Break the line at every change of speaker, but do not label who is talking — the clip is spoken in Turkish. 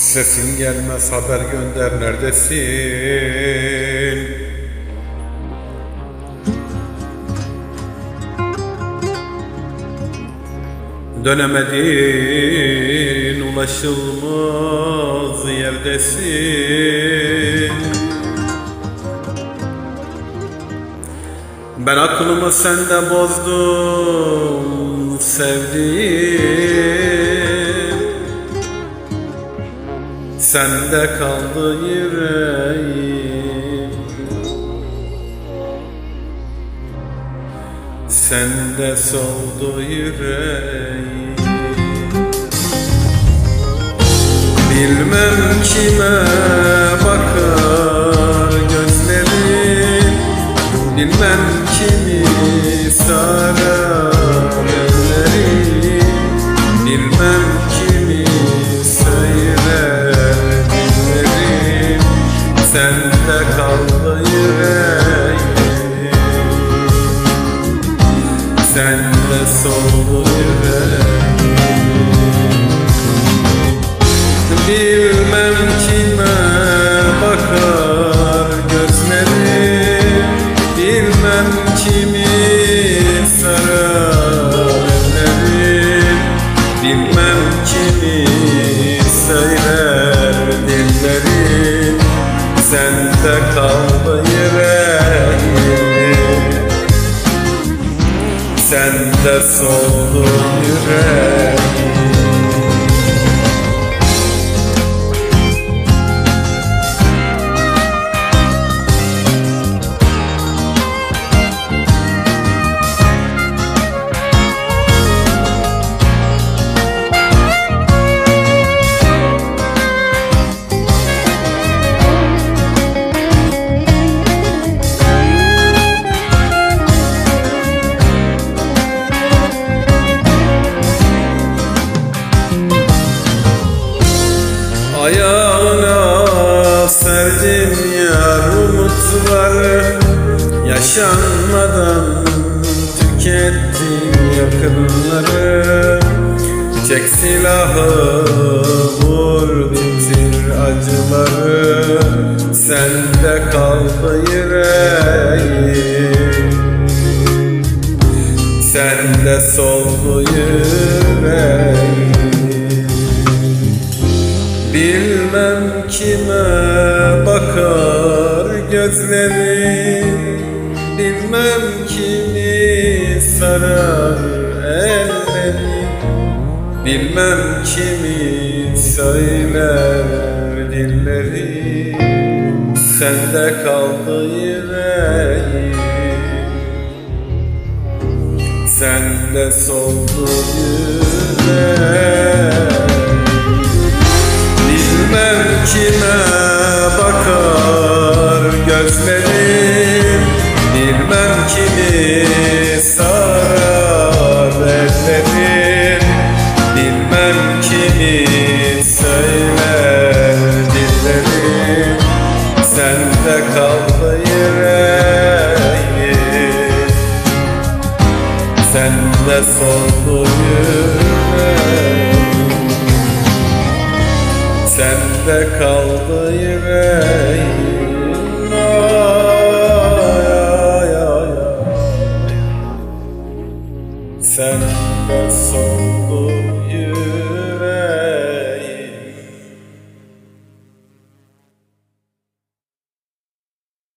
Sesin gelmez haber gönder neredesin? Dönemedin ulaşılmaz yerdesin Ben aklımı sende bozdum sevdiğim Sende kaldı yüreğim. Sende soldu yüreğim. Bilmem kime Bilmem kime bakar gözlerim Bilmem kimi sarar ellerim Bilmem kimi söyler dillerim Sende kaldı yüreğim Sende soldu yüreğim serdim yar umutları Yaşanmadan tükettim yakınları. Çek silahı vur bitir acıları. Sende kaldı yüreğim. Sende soldu yüreğim Bilmem kime bakar gözlerim Bilmem kimi sarar ellerim. Bilmem kimi söyler dilleri Sende kaldı yüreğim. Sende soldu yüreğim kime bakar gözlerim? Bilmem kimi sarar ellerim. Bilmem kimi söyler dillerim. Sende kaldı yüreğim. Sende soldu yüreğim kaldı